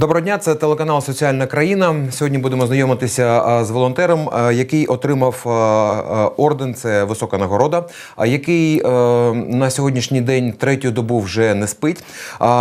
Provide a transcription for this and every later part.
Доброго дня, це телеканал Соціальна країна. Сьогодні будемо знайомитися з волонтером, який отримав орден. Це висока нагорода, який е, на сьогоднішній день третю добу вже не спить,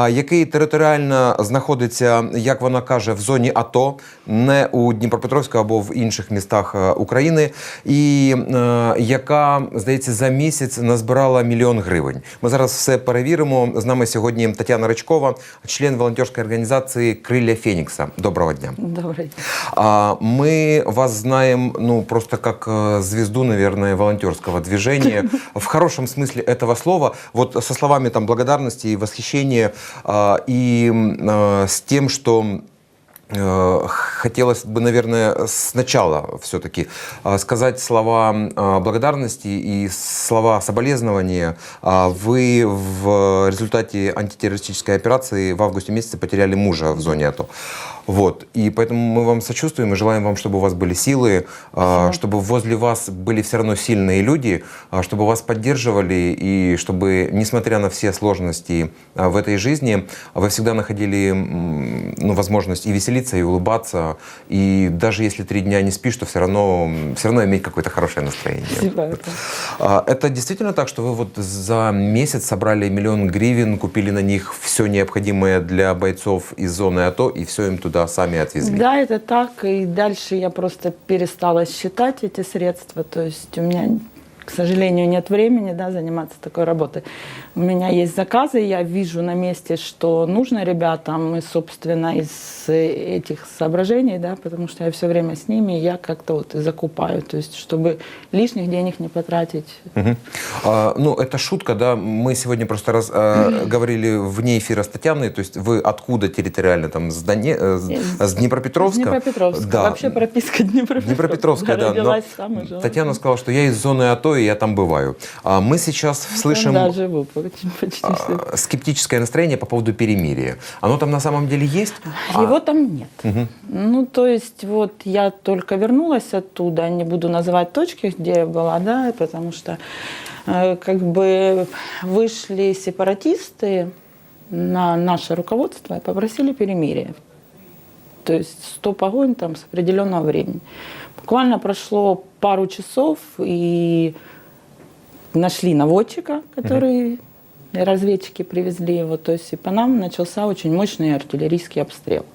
який територіально знаходиться, як вона каже, в зоні АТО, не у Дніпропетровську або в інших містах е, України, і е, яка здається за місяць назбирала мільйон гривень. Ми зараз все перевіримо. З нами сьогодні Тетяна Ричкова, член волонтерської організації Крилля Фенікса. Доброго дня. Добрый день. А, Мы вас знаем, ну, просто как э, звезду, наверное, волонтерского движения. В хорошем смысле этого слова. Вот со словами там благодарности и восхищения, а, и а, с тем, что э, хотелось бы, наверное, сначала все-таки сказать слова а, благодарности и слова соболезнования. А, Вы в результате антитеррористической операции в августе месяце потеряли мужа в зоне АТО. Вот. И поэтому мы вам сочувствуем и желаем вам, чтобы у вас были силы, а, чтобы возле вас были все равно сильные люди, а, чтобы вас поддерживали и чтобы, несмотря на все сложности а, в этой жизни, вы всегда находили ну, возможность и веселиться, и улыбаться. И даже если три дня не спишь, то все равно, все равно иметь какое-то хорошее настроение. Спасибо. Это действительно так, что вы вот за месяц собрали миллион гривен, купили на них все необходимое для бойцов из зоны АТО и все им туда сами отвезли? Да, это так. И дальше я просто перестала считать эти средства. То есть у меня, к сожалению, нет времени да, заниматься такой работой. У меня есть заказы, я вижу на месте, что нужно ребятам. И, собственно, из этих соображений, да, потому что я все время с ними, я как-то вот и закупаю. То есть, чтобы лишних денег не потратить. Мгм. А, ну, это шутка, да. Мы сегодня просто раз, а, говорили вне эфира с Татьяной. То есть вы откуда территориально? Там с, Доне... э, с- Из- с Днепропетровска? Днепропетровска. Да. Вообще прописка Днепропетровска. Днепропетровская, да. Но и жила. Татьяна сказала, что я из зоны АТО, и я там бываю. А мы сейчас слышим... Да, живу почти, а, скептическое настроение по поводу перемирия. Оно там на самом деле есть? А- Его там нет. Ну, то есть, вот я только вернулась оттуда, не буду называть точки, где я была, да, потому что э, как бы вышли сепаратисты на наше руководство и попросили перемирия. То есть стоп огонь там с определенного времени. Буквально прошло пару часов и нашли наводчика, который разведчики привезли его. То есть и по нам начался очень мощный артиллерийский обстрел.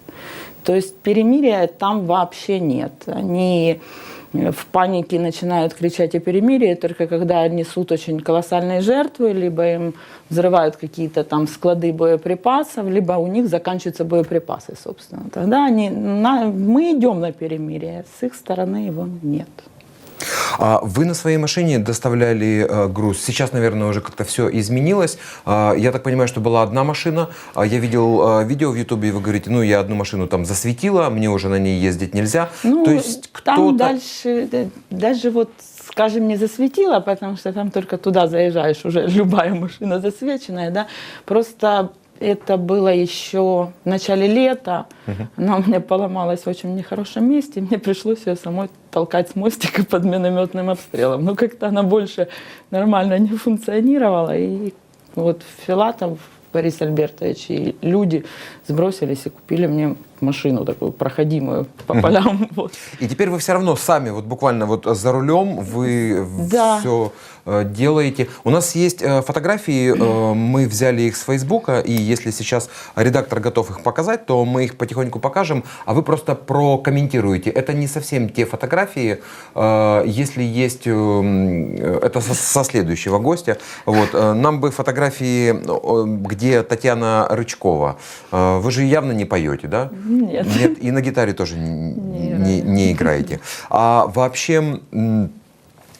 То есть перемирия там вообще нет. Они э, в панике начинают кричать о перемирии только когда несут очень колоссальные жертвы, либо им взрывают какие-то там склады боеприпасов, либо у них заканчиваются боеприпасы, собственно. Тогда они, на- мы идем на перемирие, с их стороны его нет. А Вы на своей машине доставляли э, груз. Сейчас, наверное, уже как-то все изменилось. А, Я так понимаю, что была одна машина. А Я видел э, видео в Ютубе, и вы говорите, ну, я одну машину там засветила, мне уже на ней ездить нельзя. Ну, То есть там кто-то... дальше, да, даже вот, скажем, не засветила, потому что там только туда заезжаешь, уже любая машина засвеченная, да. Просто это было еще в начале лета, она у меня поломалась в очень нехорошем месте, мне пришлось ее самой толкать с мостика под минометным обстрелом. Ну, как-то она больше нормально не функционировала, и вот Филатов, Борис Альбертович и люди сбросились и купили мне машину такую проходимую по полям. Вот. И теперь вы все равно сами, вот буквально вот за рулем, вы Да. все делаете. У нас есть э, фотографии, э, мы взяли их с Фейсбука, и если сейчас редактор готов их показать, то мы их потихоньку покажем, а вы просто прокомментируете. Это не совсем те фотографии, э, если есть, э, это со, следующего гостя. Вот, э, нам бы фотографии, э, где Татьяна Рычкова. Э, Вы же явно не поете, да? Нет. Нет, и на гитаре тоже Не не, не играете. А вообще,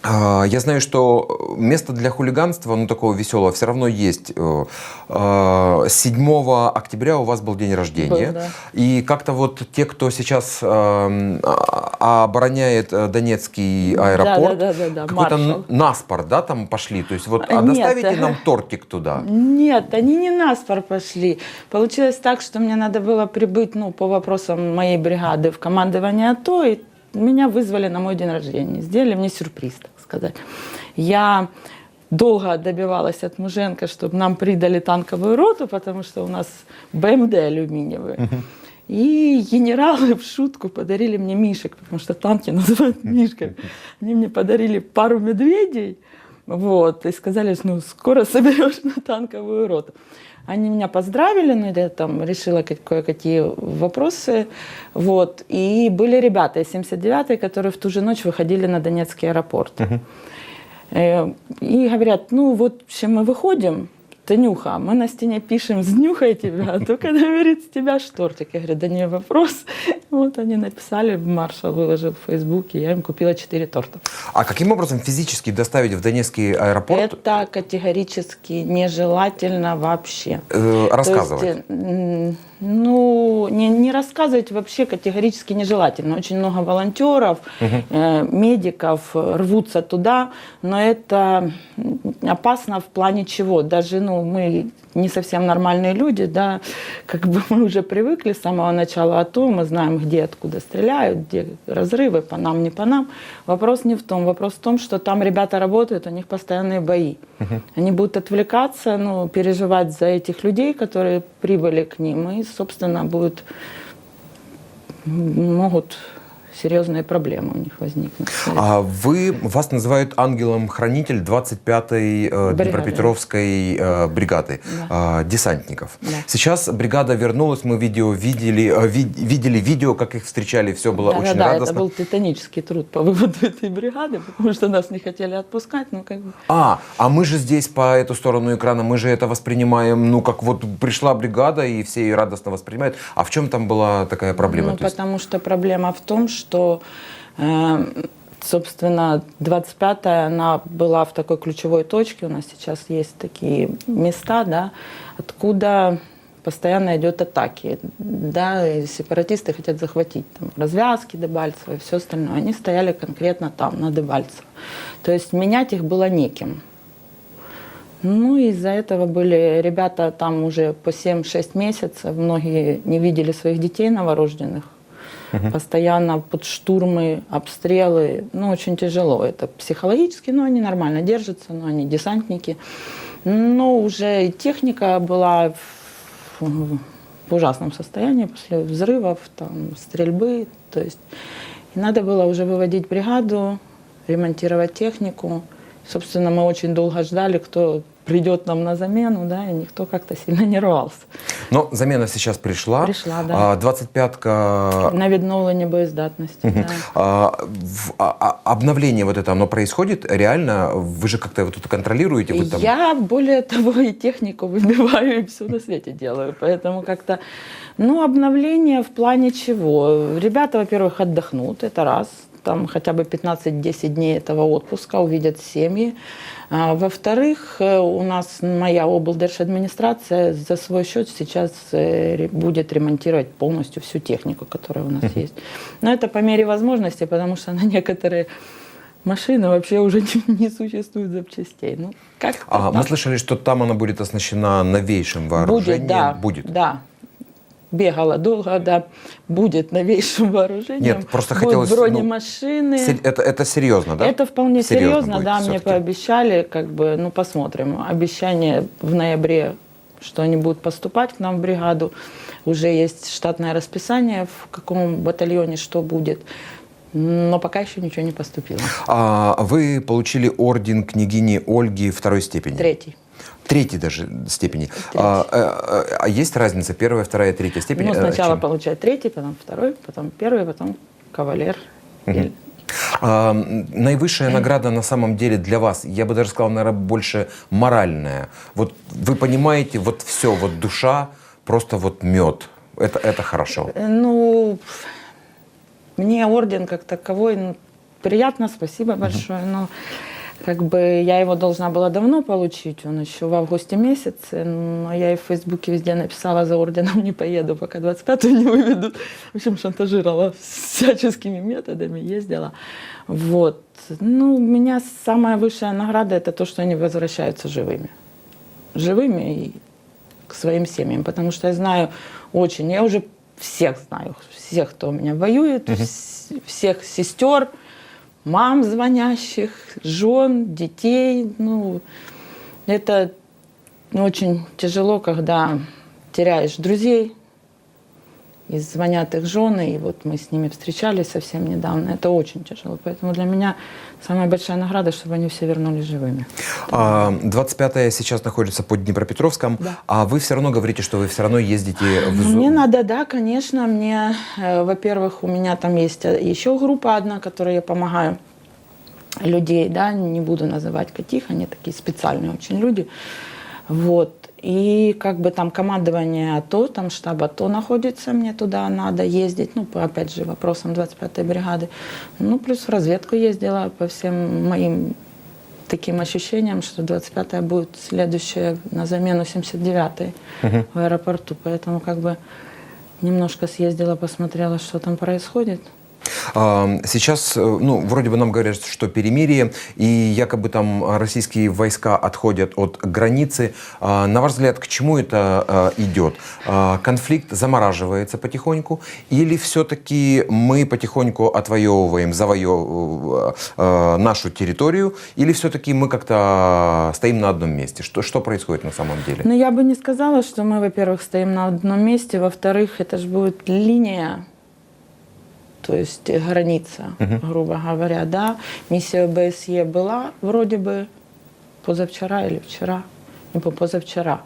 я знаю, что место для хулиганства, ну такого веселого, все равно есть. Э, э, 7 октября у вас был день рождения. Был, да. И как-то вот те, кто сейчас э, а- обороняет э, Донецкий аэропорт, да, да, да, какой-то маршал. н- наспор, да, там пошли. То есть вот, а Нет, доставите э, нам тортик туда? Нет, они не наспор пошли. Получилось так, что мне надо было прибыть ну, по вопросам моей бригады в командование АТО, и меня вызвали на мой день рождения. Сделали мне сюрприз, так сказать. Я долго добивалась от Муженко, чтобы нам придали танковую роту, потому что у нас БМД алюминиевый. И генералы в шутку подарили мне мишек, потому что танки называют мишками. Они мне подарили пару медведей, вот, и сказали, ну, скоро соберешь на танковую роту. Они меня поздравили, ну, я там решила ка- кое-какие вопросы, вот, и были ребята из 79-й, которые в ту же ночь выходили на Донецкий аэропорт. Э, И говорят, ну вот, в общем, мы выходим, Танюха, мы на стене пишем «Знюхай тебя», а то когда говорит «С тебя ж тортик». Я говорю, да не вопрос. Вот они написали, маршал выложил в Фейсбуке, я им купила 4 торта. А каким образом физически доставить в Донецкий аэропорт? Это категорически нежелательно вообще. э, То рассказывать. есть, м, ну, не, не рассказывать вообще категорически нежелательно. Очень много волонтеров, э, медиков э, рвутся туда, но это опасно в плане чего? Даже ну, мы не совсем нормальные люди, да, как бы мы уже привыкли с самого начала АТО, мы знаем, где, откуда стреляют, где разрывы, по нам, не по нам. Вопрос не в том, вопрос в том, что там ребята работают, у них постоянные бои. Они будут отвлекаться, ну, переживать за этих людей, которые прибыли к ним, и, собственно, будут, могут серьезные проблемы у них возникнуть. А вы, вас называют ангелом-хранитель 25-й э. Днепропетровской э, бригады э, десантников. Да. Сейчас бригада вернулась, мы видео видели, э, ви- видели видео, как их встречали, все было да, очень да, да, радостно. это был титанический труд по выводу этой бригады, потому что нас не хотели отпускать, ну, как бы, А, а мы же здесь по эту сторону экрана, мы же это воспринимаем, ну, как вот пришла бригада, и все ее радостно воспринимают. А в чем там была такая проблема? Ну, То есть- потому что проблема в том, что, э, собственно, 25-я, она была в такой ключевой точке. У нас сейчас есть такие места, да, откуда постоянно идет атаки. Да, и сепаратисты хотят захватить там, развязки Дебальцево и все остальное. Они стояли конкретно там, на Дебальцево. То есть менять их было неким. Ну, из-за этого были ребята там уже по 7-6 месяцев, многие не видели своих детей новорожденных. Постоянно под штурмы, обстрелы. Ну, очень тяжело. Это психологически, но они нормально держатся, но они десантники. Но уже техника была в ужасном состоянии после взрывов, там, стрельбы. То есть и надо было уже выводить бригаду, ремонтировать технику. Собственно, мы очень долго ждали, кто придет нам на замену, да, и никто как-то сильно не рвался. Но замена сейчас пришла. Пришла, да. А, 25-ка На відновлення боєздатності. Да. А, в- а- а- обновление вот это, оно происходит реально? Вы же как-то вот это контролируете? Вы там... Я, более того, и технику выбиваю, и все на свете делаю. Поэтому как-то... Ну, обновление в плане чего? Ребята, во-первых, отдохнут, это раз. Там хотя бы 15-10 дней этого отпуска, увидят семьи. А, во-вторых, э, у нас моя облдержадминистрация за свой счет сейчас э, будет ремонтировать полностью всю технику, которая у нас есть. Но это по мере возможности, потому что на некоторые машины вообще уже не, не существует запчастей. Ну, как А, мы слышали, что там она будет оснащена новейшим вооружением. Будет, да. Будет. Да. Бегала долго, да. Будет новейшим вооружением. Нет, просто Будут хотелось, ну, бронемашины. Се- Это, это серьезно, да? Это вполне Серьезно серьезно, будет да, мне пообещали, как бы, ну посмотрим. Обещание в ноябре, что они будут поступать к нам в бригаду. Уже есть штатное расписание, в каком батальоне что будет. Но пока еще ничего не поступило. А, вы получили орден княгини Ольги второй степени. Третий. Третьей даже степени. А, а, а есть разница первая, вторая, третья степень? Ну, Э, сначала чем? получает третий, потом второй, потом первый, потом кавалер. А, наивысшая награда на самом деле для вас, я бы даже сказал, наверное, больше моральная. Вот вы понимаете, вот все, вот душа, просто вот мед. Это, это хорошо. Ну, мне орден как таковой ну, приятно, спасибо большое, но как бы я его должна была давно получить, он еще в августе месяце, но я и в Фейсбуке везде написала, за орденом не поеду, пока 25-ю не выведут. В общем, шантажировала всяческими методами, ездила. Вот. Ну, у меня самая высшая награда – это то, что они возвращаются живыми. Живыми и к своим семьям, потому что я знаю очень, я уже всех знаю, всех, кто у меня воюет, вс- всех сестер, мам звонящих, жен, детей. Ну, это очень тяжело, когда теряешь друзей, и звонят их жены, и вот мы с ними встречались совсем недавно. Это очень тяжело. Поэтому для меня самая большая награда, чтобы они все вернулись живыми. А, 25-е сейчас находится под Днепропетровском, Да. а вы все равно говорите, что вы все равно ездите в Мне надо, да, конечно. Мне, э, во-первых, у меня там есть э, еще группа одна, которой я помогаю людей, да, не буду называть каких, они такие специальные очень люди. Вот. И как бы там командование АТО, там штаб АТО находится, мне туда надо ездить, ну, по, опять же, вопросам 25-й бригады. Ну, плюс в разведку ездила по всем моим таким ощущением, что 25-я будет следующая на замену 79-й в аэропорту. Поэтому как бы немножко съездила, посмотрела, что там происходит. Сейчас, э, ну, вроде бы нам говорят, что перемирие, и якобы там российские войска отходят от границы. А, На ваш взгляд, к чему это а, идет? А, Конфликт замораживается потихоньку, или все-таки мы потихоньку отвоевываем, завоевываем э, нашу территорию, или все-таки мы как-то стоим на одном месте? Что, что происходит на самом деле? Но я бы не сказала, что мы, во-первых, стоим на одном месте, во-вторых, это же будет линия, то есть э, граница, грубо говоря, да. Миссия ОБСЕ была вроде бы позавчера или вчера, не по- позавчера.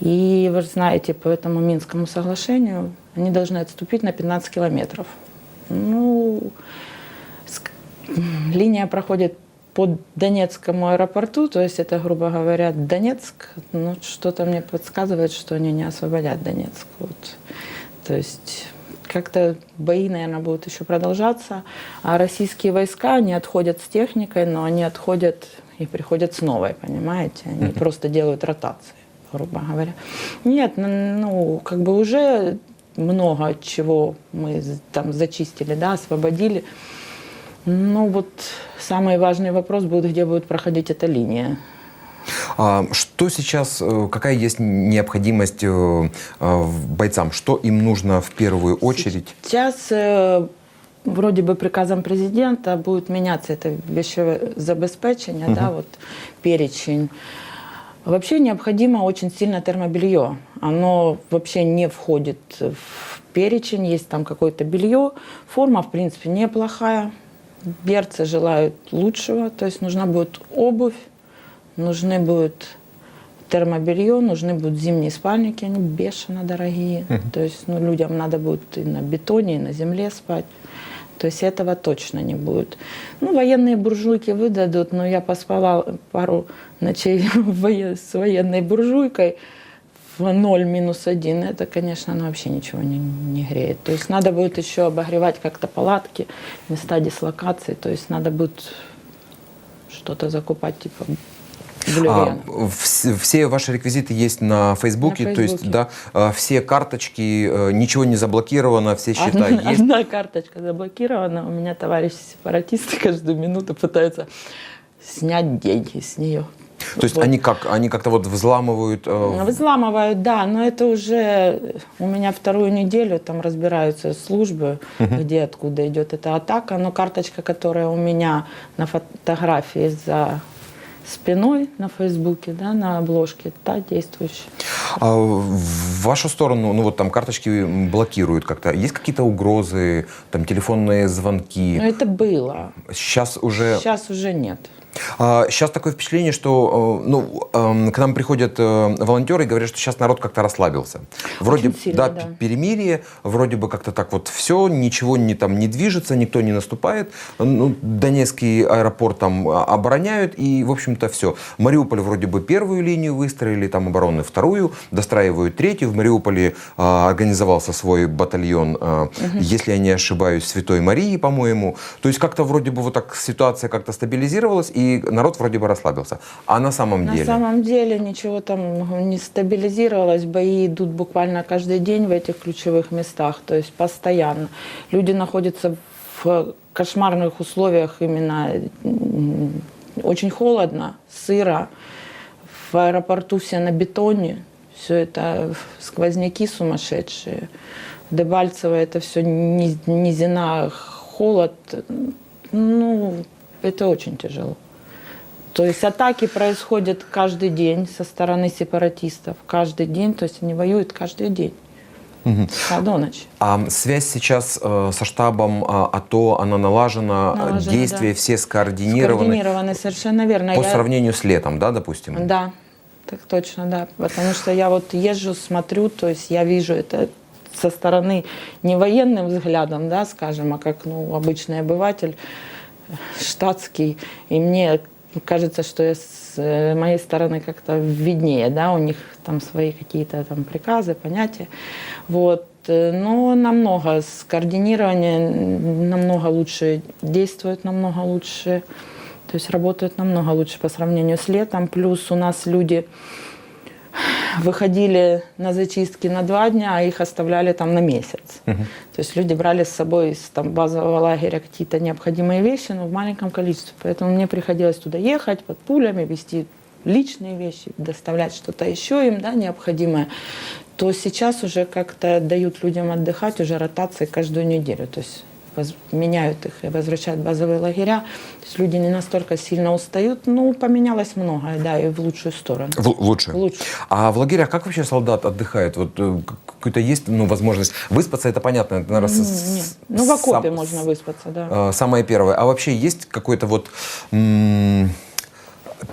И вы знаете, по этому Минскому соглашению они должны отступить на 15 километров. Ну, линия проходит по Донецкому аэропорту, то есть это, грубо говоря, Донецк. Ну, что-то мне подсказывает, что они не освободят Донецк. Вот. То есть как-то бои, наверное, будут еще продолжаться. А российские войска, они отходят с техникой, но они отходят и приходят с новой, понимаете? Они просто делают ротации, грубо говоря. Нет, ну, как бы уже много чего мы там зачистили, да, освободили. Ну вот самый важный вопрос будет, где будет проходить эта линия. А Что сейчас, э, какая есть необходимость э, э, бойцам? Что им нужно в первую очередь? Сейчас вроде бы приказом президента будет меняться это вещевое забеспечение, да, вот перечень. Вообще необходимо очень сильно термобелье. Оно вообще не входит в перечень, есть там какое-то белье. Форма, в принципе, неплохая. Берцы желают лучшего, то есть нужна будет обувь, нужны будет термобелье, нужны будут зимние спальники, они бешено дорогие. То есть ну, людям надо будет и на бетоне, и на земле спать. То есть этого точно не будет. Ну, военные буржуйки выдадут, но я поспала пару ночей с военной буржуйкой в 0 минус 1. Это, конечно, она вообще ничего не, не греет. То есть надо будет еще обогревать как-то палатки, места дислокации. То есть надо будет что-то закупать, типа А, все ваши реквизиты есть на Фейсбуке, На то есть, Фейсбуке. да, э, все карточки, э, ничего не заблокировано, все счета Одна, есть. одна карточка заблокирована. У меня товарищи сепаратисты каждую минуту пытаются снять деньги с нее. То есть Вот. они как, они как-то вот взламывают. э, Взламывают, да, но это уже у меня вторую неделю там разбираются службы, где откуда идет эта атака. Но карточка, которая у меня на фотографии за спиной на Фейсбуке, да, на обложке, та действующая. А в вашу сторону, ну вот там карточки блокируют как-то. Есть какие-то угрозы, там телефонные звонки? Но это было. Сейчас уже... Сейчас уже нет. Сейчас такое впечатление, что э, ну, эм, к нам приходят э, волонтеры и говорят, что сейчас народ как-то расслабился. Вроде Очень сильно, да, да. перемирие, вроде бы как-то так вот все, ничего не там не движется, никто не наступает. Ну, Донецкий аэропорт там а, обороняют и, в общем-то, все. Мариуполь вроде бы первую линию выстроили, там обороны вторую, достраивают третью. В Мариуполе а, организовался свой батальон, а, если я не ошибаюсь, Святой Марии, по-моему. То есть как-то вроде бы вот так ситуация как-то стабилизировалась, и народ вроде бы расслабился. А на самом На деле? самом деле ничего там не стабилизировалось. Бои идут буквально каждый день в этих ключевых местах, то есть постоянно. Люди находятся в кошмарных условиях именно очень холодно, сыро. В аэропорту все на бетоне, все это сквозняки сумасшедшие. Дебальцево это все низина, холод. Ну, это очень тяжело. То есть атаки происходят каждый день со стороны сепаратистов. Каждый день, то есть они воюют каждый день. А до ночи. А связь сейчас э, со штабом э, АТО, она налажена, Налажена, действия да. все скоординированы Скоординированы, совершенно верно. по Я- сравнению с летом, да, допустим? Да, так точно, да. Потому что я вот езжу, смотрю, то есть я вижу это со стороны не военным взглядом, да, скажем, а как ну, обычный обыватель, э, штатский. И мне кажется, что я с э, моей стороны как-то виднее, да, у них там свои какие-то там приказы, понятия. Вот. Э, Но намного скоординирование м, намного лучше действует, намного лучше. То есть работают намного лучше по сравнению с летом. Плюс у нас люди выходили на зачистки на два дня, а их оставляли там на месяц. То есть люди брали с собой из там, базового лагеря какие-то необходимые вещи, но в маленьком количестве. Поэтому мне приходилось туда ехать под пулями, вести личные вещи, доставлять что-то еще им да, необходимое. То сейчас уже как-то дают людям отдыхать, уже ротации каждую неделю. То есть меняют их и возвращают в базовые лагеря. То есть люди не настолько сильно устают. Ну, поменялось многое, да, и в лучшую сторону. В- лучше. В лучшую. А в лагерях как вообще солдат отдыхает? Вот э, к- какой-то есть ну, возможность выспаться, это понятно, это, наверное, Нет. с- Ну, в окопе сам- можно выспаться, да. э, самое первое. А вообще есть какое-то вот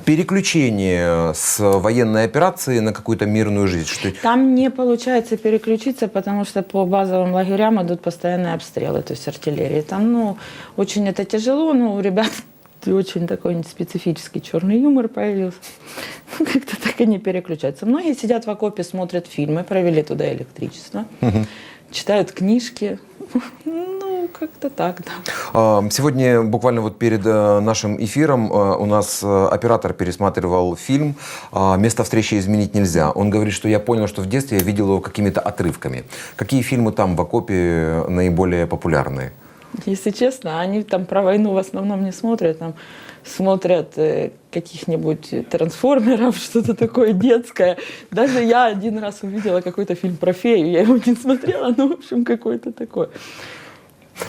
переключение с военной операции на какую-то мирную жизнь? Что Там не получается переключиться, потому что по базовым лагерям идут постоянные обстрелы, то есть артиллерии. Там, ну, очень это тяжело, но у ребят очень такой специфический черный юмор появился. Ну, Как-то так и не переключаются. Многие сидят в окопе, смотрят фильмы, провели туда электричество, читают книжки. Ну, как-то так, да. А, Сегодня буквально вот перед э, нашим эфиром э, у нас э, оператор пересматривал фильм а, «Место встречи изменить нельзя». Он говорит, что я понял, что в детстве я видел его какими-то отрывками. Какие фильмы там в окопе наиболее популярные? Если честно, они там про войну в основном не смотрят, там смотрят каких-нибудь трансформеров, что-то такое детское. Даже я один раз увидела какой-то фильм про фею, я его не смотрела, но в общем какой-то такой.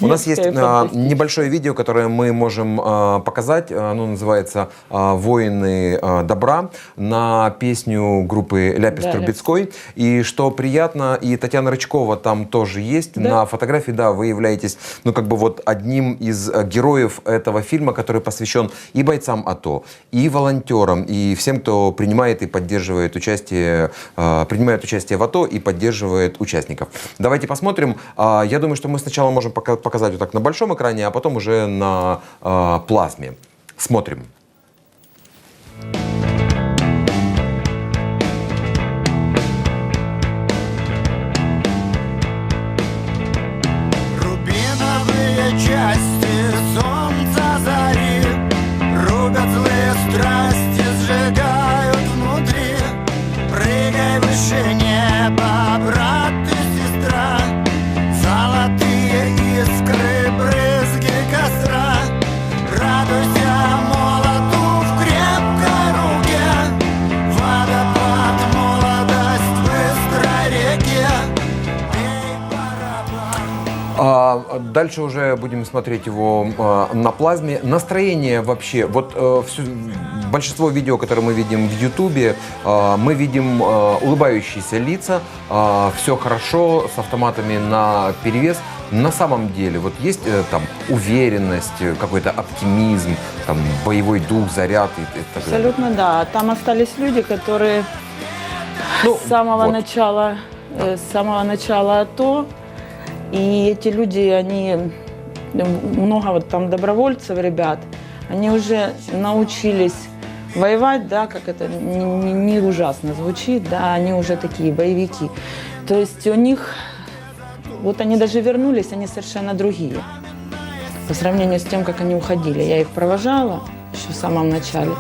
У нас есть а, небольшое видео, которое мы можем а, показать. Оно называется а, «Воины а, добра» на песню группы Ляпис Да, Трубецкой. И что приятно, и Татьяна Рычкова там тоже есть. Да. На фотографии, да, вы являетесь, ну, как бы вот одним из а, героев этого фильма, который посвящен и бойцам АТО, и волонтерам, и всем, кто принимает и поддерживает участие, а, принимает участие в АТО и поддерживает участников. Давайте посмотрим. А, Я думаю, что мы сначала можем пока- показать вот так на большом экране, а потом уже на а, плазме. Смотрим. Рубиновые дальше уже будем смотреть его а, на плазме. Настроение вообще, вот э, всё- большинство видео, которые мы видим в Ютубе, а, мы видим а, улыбающиеся лица, все хорошо, с автоматами на перевес. На самом деле, вот есть э, там уверенность, э, какой-то оптимизм, там боевой дух, заряд и, и так далее. Абсолютно да. Там остались люди, которые Ну, с самого вот. начала, э, с самого начала АТО. И эти люди, они много вот там добровольцев, ребят, они уже научились воевать, да, как это не, не- не ужасно звучит, да, они уже такие боевики. То есть у них, вот они даже вернулись, они совершенно другие по сравнению с тем, как они уходили. Я их провожала еще в самом начале.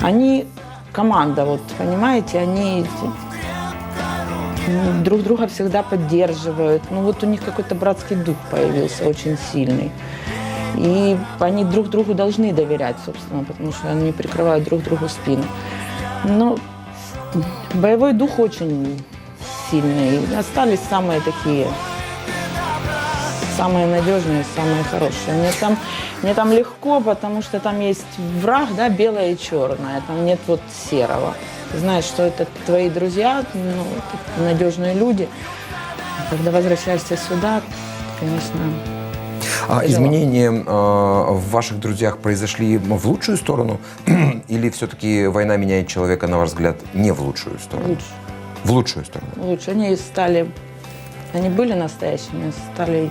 Они команда, вот понимаете, они друг друга всегда поддерживают. Ну вот у них какой-то братский дух появился очень сильный. И они друг другу должны доверять, собственно, потому что они прикрывают друг другу спину. Но боевой дух очень сильный. Остались самые такие самые надежные, самые хорошие. Мне там, мне там легко, потому что там есть враг, да, белое и черное. Там нет вот серого. Ты знаешь, что это твои друзья, ну, надежные люди. А Когда возвращаешься сюда, конечно, А изменения э, в ваших друзьях произошли в лучшую сторону? Или все-таки война меняет человека, на ваш взгляд, не в лучшую сторону? лучше. В лучшую сторону. Лучше. Они стали, они были настоящими, стали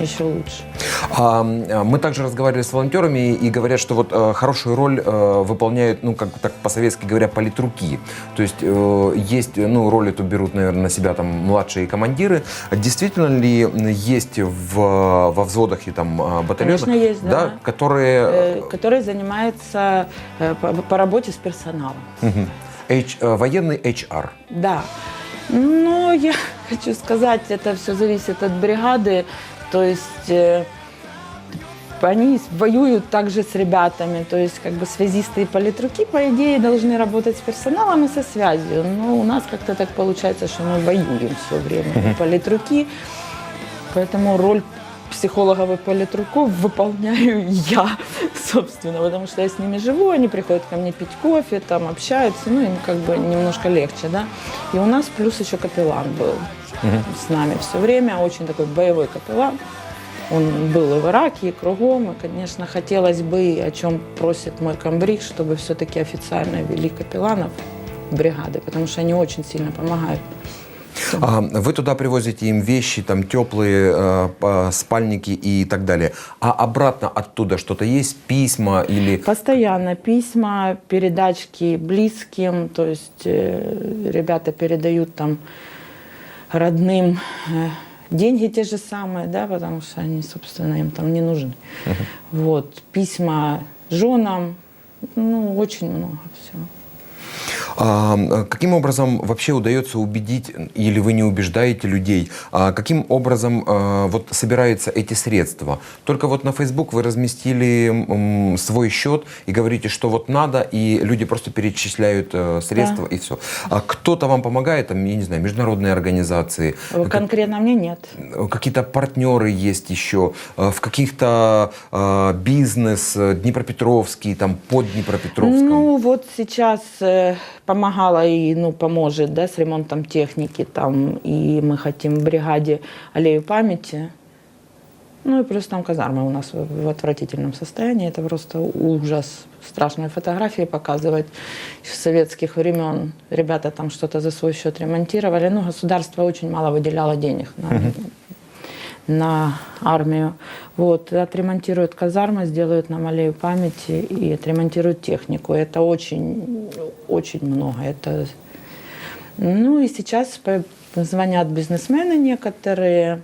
еще лучше. А, а, мы также разговаривали с волонтерами и говорят, что вот э, хорошую роль э, выполняют, ну, как так по-советски говоря, политруки. То есть э, есть, ну, роль эту берут, наверное, на себя там младшие командиры. Действительно ли есть в, во взводах и там э, батальонах, Конечно, есть, да. которые Э, который занимается э, по, по работе с персоналом. H- э, военный HR. Да. Но я хочу сказать, это все зависит от бригады. То есть э, они воюют также с ребятами. То есть как бы связисты и политруки, по идее, должны работать с персоналом и со связью. Но у нас как-то так получается, что мы воюем все время. Политруки. Поэтому роль психологов и политруков выполняю я, собственно, потому что я с ними живу, они приходят ко мне пить кофе, там общаются, ну, им как бы немножко легче, да. И у нас плюс еще капеллан был с нами все время, очень такой боевой капеллан. Он был и в Ираке, и кругом, и, конечно, хотелось бы, о чем просит мой комбриг, чтобы все-таки официально ввели капелланов бригады, потому что они очень сильно помогают. А, Вы туда привозите им вещи, там теплые э, спальники и так далее. А обратно оттуда что-то есть? Письма или... Постоянно письма, передачки близким, то есть э, ребята передают там родным э, деньги те же самые, да, потому что они, собственно, им там не нужны. Вот, письма женам, ну, очень много всего. А, э, каким образом вообще удается убедить, или вы не убеждаете людей, а каким образом э, вот собираются эти средства? Только вот на Facebook вы разместили свой счет и говорите, что вот надо, и люди просто перечисляют э, средства и все. А кто-то вам помогает, там, я не знаю, международные организации, как- Конкретно мне нет. какие-то партнеры есть еще, э, в каких-то э, бизнес, э, Днепропетровский, там, под Днепропетровском. Ну, вот сейчас э, помогала и, ну, поможет, да, с ремонтом техники там, и мы хотим в бригаде аллею памяти. Ну и плюс там казармы у нас в, отвратительном состоянии. Это просто ужас. Страшные фотографии показывать с советских времен. Ребята там что-то за свой счет ремонтировали. Ну, государство очень мало выделяло денег на, на армию. Вот, отремонтируют казармы, сделают нам аллею памяти и отремонтируют технику. Это очень, очень много. Это... Ну и сейчас звонят бизнесмены некоторые.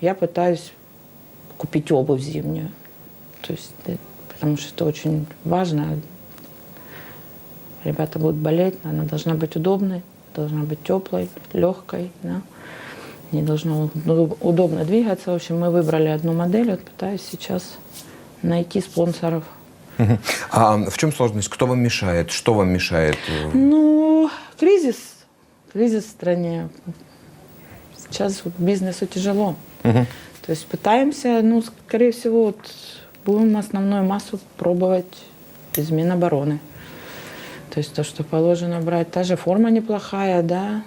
Я пытаюсь купить обувь зимнюю. То есть, э, потому что это очень важно. Ребята будут болеть, она должна быть удобной, должна быть теплой, легкой, да. Не должно ну, удобно двигаться. В общем, мы выбрали одну модель, вот пытаюсь сейчас найти спонсоров. А в чем сложность? Кто вам мешает? Что вам мешает? Ну, кризис, кризис в стране. Сейчас вот бизнесу тяжело. То есть пытаемся, ну, скорее всего, вот, будем основную массу пробовать из Минобороны. То есть то, что положено брать. Та же форма неплохая, да.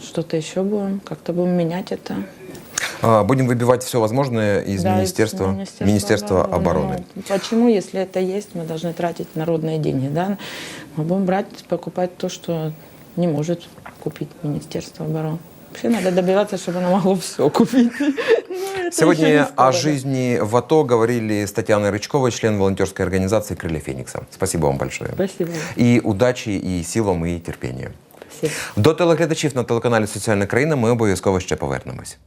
Что-то еще будем, как-то будем менять это. А, Будем выбивать все возможное из Да, Министерства, Министерства обороны. Ну, почему, если это есть, мы должны тратить народные деньги, да? Мы будем брать, покупать то, что не может купить Министерство обороны. Вообще надо добиваться, чтобы оно могло все купить. Ну, это еще не Сегодня скоро, о да. жизни в АТО говорили с Татьяной Рычковой, член волонтерской организации «Крылья Феникса». Спасибо вам большое. Спасибо. І удачі, і сил вам, і терпіння. Спасибо. До телеглядачів на телеканалі Соціальна країна ми обов'язково ще повернемось.